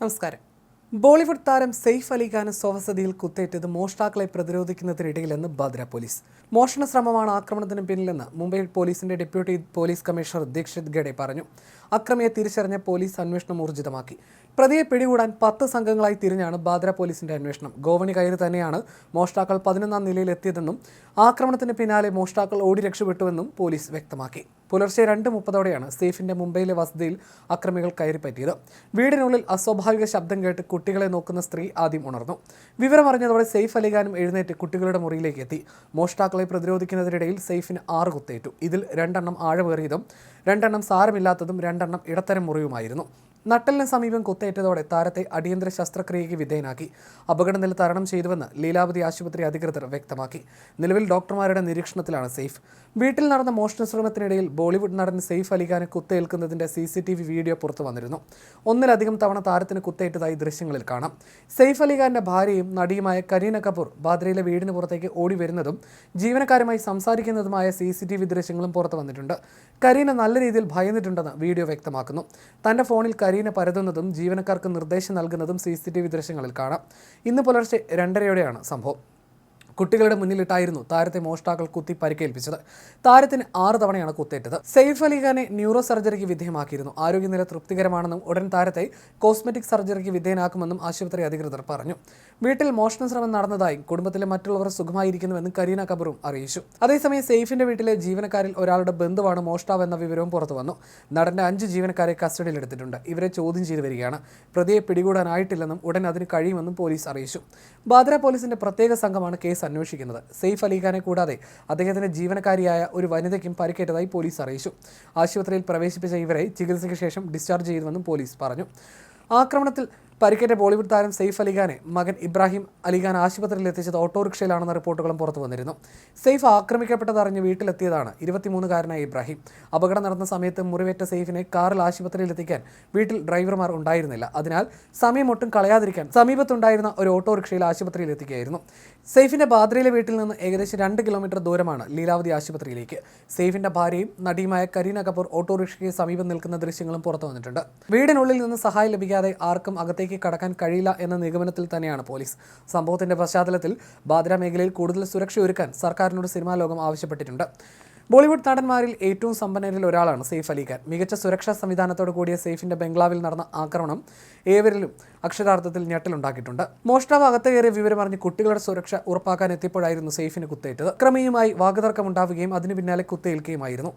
നമസ്കാരം. ബോളിവുഡ് താരം സെയ്ഫ് അലി ഖാന് സ്വവസതിയിൽ കുത്തേറ്റത് മോഷ്ടാക്കളെ പ്രതിരോധിക്കുന്നതിനിടയിലെന്ന് ബാദ്ര പോലീസ്. മോഷണ ശ്രമമാണ് ആക്രമണത്തിന് പിന്നിലെന്ന് മുംബൈ പോലീസിന്റെ deputy police commissioner Dikshit Gade പറഞ്ഞു. അക്രമിയെ തിരിച്ചറിഞ്ഞ പോലീസ് അന്വേഷണം ഊർജിതമാക്കി. പ്രതിയെ പിടികൂടാൻ പത്ത് സംഘങ്ങളായി തിരിഞ്ഞാണ് ബാദ്ര പോലീസിന്റെ അന്വേഷണം. ഗോവണി കയറി തന്നെയാണ് മോഷ്ടാക്കൾ പതിനൊന്നാം നിലയിൽ എത്തിയതെന്നും ആക്രമണത്തിന് പിന്നാലെ മോഷ്ടാക്കൾ ഓടി രക്ഷപ്പെട്ടുവെന്നും പോലീസ് വ്യക്തമാക്കി. പുലർച്ചെ രണ്ട് മുപ്പതോടെയാണ് സേഫിന്റെ മുംബൈയിലെ വസതിയിൽ അക്രമികൾ കയറിപ്പറ്റിയത്. വീടിനുള്ളിൽ അസ്വാഭാവിക ശബ്ദം കേട്ട് കുട്ടികളെ നോക്കുന്ന സ്ത്രീ ആദ്യം ഉണർന്നു. വിവരമറിഞ്ഞതോടെ സെയ്ഫ് അലിഖാനും എഴുന്നേറ്റ് കുട്ടികളുടെ മുറിയിലേക്ക് എത്തി. മോഷ്ടാക്കളെ പ്രതിരോധിക്കുന്നതിനിടയിൽ സെയ്ഫിന് ആറ് കുത്തേറ്റു. ഇതിൽ രണ്ടെണ്ണം ആഴമേറിയതും രണ്ടെണ്ണം സാരമില്ലാത്തതും രണ്ടെണ്ണം ഇടത്തരം മുറിവുമായിരുന്നു നട്ടലിന് സമീപം കുത്തേറ്റതോടെ താരത്തെ അടിയന്തര ശസ്ത്രക്രിയയ്ക്ക് വിധേയനാക്കി. അപകടനില തരണം ചെയ്തുവെന്ന് ലീലാവതി ആശുപത്രി അധികൃതർ വ്യക്തമാക്കി. നിലവിൽ ഡോക്ടർമാരുടെ നിരീക്ഷണത്തിലാണ് സെയ്ഫ് വീട്ടിൽ നടന്ന മോഷണ ശ്രമത്തിനിടയിൽ ബോളിവുഡ് നടൻ സെയ്ഫ് അലിഖാന് കുത്തേൽക്കുന്നതിന്റെ C C T V video പുറത്തു വന്നിരുന്നു. ഒന്നിലധികം തവണ താരത്തിന് കുത്തേറ്റതായി ദൃശ്യങ്ങളിൽ കാണാം. സെയ്ഫ് അലിഖാന്റെ ഭാര്യയും നടിയുമായ കരീന കപൂർ ബാദ്രയിലെ വീടിന് പുറത്തേക്ക് ഓടി വരുന്നതും ജീവനക്കാരുമായി സംസാരിക്കുന്നതുമായ സി സി ടി വി ദൃശ്യങ്ങളും പുറത്തു വന്നിട്ടുണ്ട്. കരീന നല്ല രീതിയിൽ ഭയന്നിട്ടുണ്ടെന്ന് വീഡിയോ വ്യക്തമാക്കുന്നു. തന്റെ ഫോണിൽ കരീന പരതുന്നതും ജീവനക്കാർക്ക് നിർദ്ദേശം നൽകുന്നതും സി സി ടി വി ദൃശ്യങ്ങളിൽ കാണാം. ഇന്ന് പുലർച്ചെ രണ്ടരയോടെയാണ് സംഭവം. കുട്ടികളുടെ മുന്നിലിട്ടായിരുന്നു താരത്തെ മോഷ്ടാക്കൾ കുത്തി പരിക്കേൽപ്പിച്ചത്. താരത്തിന് ആറ് തവണയാണ് കുത്തേറ്റത്. സെയ്ഫ് അലി ഖാനെ ന്യൂറോ സർജറിക്ക് വിധേയമാക്കിയിരുന്നു. ആരോഗ്യനില തൃപ്തികരമാണെന്നും ഉടൻ താരത്തെ കോസ്മെറ്റിക് സർജറിക്ക് വിധേയനാക്കുമെന്നും ആശുപത്രി അധികൃതർ പറഞ്ഞു. വീട്ടിൽ മോഷണ ശ്രമം നടന്നതായും കുടുംബത്തിലെ മറ്റുള്ളവർ സുഖമായിരിക്കുന്നുവെന്നും കരീന കപൂറും അറിയിച്ചു. അതേസമയം സെയ്ഫിന്റെ വീട്ടിലെ ജീവനക്കാരിൽ ഒരാളുടെ ബന്ധുവാണ് മോഷ്ടാവ് എന്ന വിവരവും പുറത്തു വന്നു. നടന്റെ അഞ്ച് ജീവനക്കാരെ കസ്റ്റഡിയിലെടുത്തിട്ടുണ്ട്. ഇവരെ ചോദ്യം ചെയ്തു വരികയാണ്. പ്രതിയെ പിടികൂടാനായിട്ടില്ലെന്നും ഉടൻ അതിന് കഴിയുമെന്നും പോലീസ് അറിയിച്ചു. ബാദ്ര പോലീസിന്റെ പ്രത്യേക സംഘമാണ് കേസ് അന്വേഷിക്കുന്നത്. സെയ്ഫ് അലിഖാനെ കൂടാതെ അദ്ദേഹത്തിന്റെ ജീവനക്കാരിയായ ഒരു വനിതയ്ക്കും പരിക്കേറ്റതായി പോലീസ് അറിയിച്ചു. ആശുപത്രിയിൽ പ്രവേശിപ്പിച്ച ഇവരെ ചികിത്സയ്ക്ക് ശേഷം ഡിസ്ചാർജ് ചെയ്തുവെന്നും പോലീസ് പറഞ്ഞു. ആക്രമണത്തിൽ പരിക്കേറ്റ ബോളിവുഡ് താരം സെയ്ഫ് അലിഖാനെ മകൻ ഇബ്രാഹിം അലിഖാൻ ആശുപത്രിയിൽ എത്തിച്ചത് ഓട്ടോറിക്ഷയിലാണെന്ന റിപ്പോർട്ടുകളും പുറത്തു വന്നിരുന്നു. സെയ്ഫ് ആക്രമിക്കപ്പെട്ടതറിഞ്ഞ് വീട്ടിലെത്തിയതാണ് ഇരുപത്തിമൂന്നുകാരനായ ഇബ്രാഹിം. അപകടം നടന്ന സമയത്ത് മുറിവേറ്റ സെയ്ഫിനെ കാറിൽ ആശുപത്രിയിൽ എത്തിക്കാൻ വീട്ടിൽ ഡ്രൈവർമാർ ഉണ്ടായിരുന്നില്ല. അതിനാൽ സമയം ഒട്ടും കളയാതിരിക്കാൻ സമീപത്തുണ്ടായിരുന്ന ഒരു ഓട്ടോറിക്ഷയിൽ ആശുപത്രിയിൽ എത്തിക്കുകയായിരുന്നു. സെയ്ഫിന്റെ ബാദ്രയിലെ വീട്ടിൽ നിന്ന് ഏകദേശം രണ്ട് കിലോമീറ്റർ ദൂരമാണ് ലീലാവതി ആശുപത്രിയിലേക്ക്. സെയ്ഫിന്റെ ഭാര്യയും നടിയുമായ കരീന കപൂർ ഓട്ടോറിക്ഷയ്ക്ക് സമീപം നിൽക്കുന്ന ദൃശ്യങ്ങളും പുറത്തു വന്നിട്ടുണ്ട്. വീടിനുള്ളിൽ നിന്ന് സഹായം ലഭിക്കാതെ ആർക്കും അകത്തേക്ക് കടക്കാൻ കഴിയില്ല എന്ന നിഗമനത്തിൽ തന്നെയാണ് പോലീസ്. സംഭവത്തിന്റെ പശ്ചാത്തലത്തിൽ ബാദ്ര മേഖലയിൽ കൂടുതൽ സുരക്ഷ ഒരുക്കാൻ സർക്കാരിനോട് സിനിമാ ലോകം ആവശ്യപ്പെട്ടിട്ടുണ്ട്. ബോളിവുഡ് നടന്മാരിൽ ഏറ്റവും സമ്പന്നരിൽ ഒരാളാണ് സെയ്ഫ് അലി ഖാൻ. മികച്ച സുരക്ഷാ സംവിധാനത്തോടു കൂടിയ സെയ്ഫിന്റെ ബംഗ്ലാവിൽ നടന്ന ആക്രമണം ഏവരിലും അക്ഷരാർത്ഥത്തിൽ ഞെട്ടലുണ്ടാക്കിയിട്ടുണ്ട്. മോഷ്ടാവ് അകത്തേറിയ വിവരമറിഞ്ഞ് കുട്ടികളുടെ സുരക്ഷ ഉറപ്പാക്കാൻ എത്തിയപ്പോഴായിരുന്നു സെയ്ഫിന് കുത്തേറ്റത്. ക്രമീയമായി വാക്കുതർക്കമുണ്ടാവുകയും അതിനു പിന്നാലെ കുത്തേൽക്കുകയുമായിരുന്നു.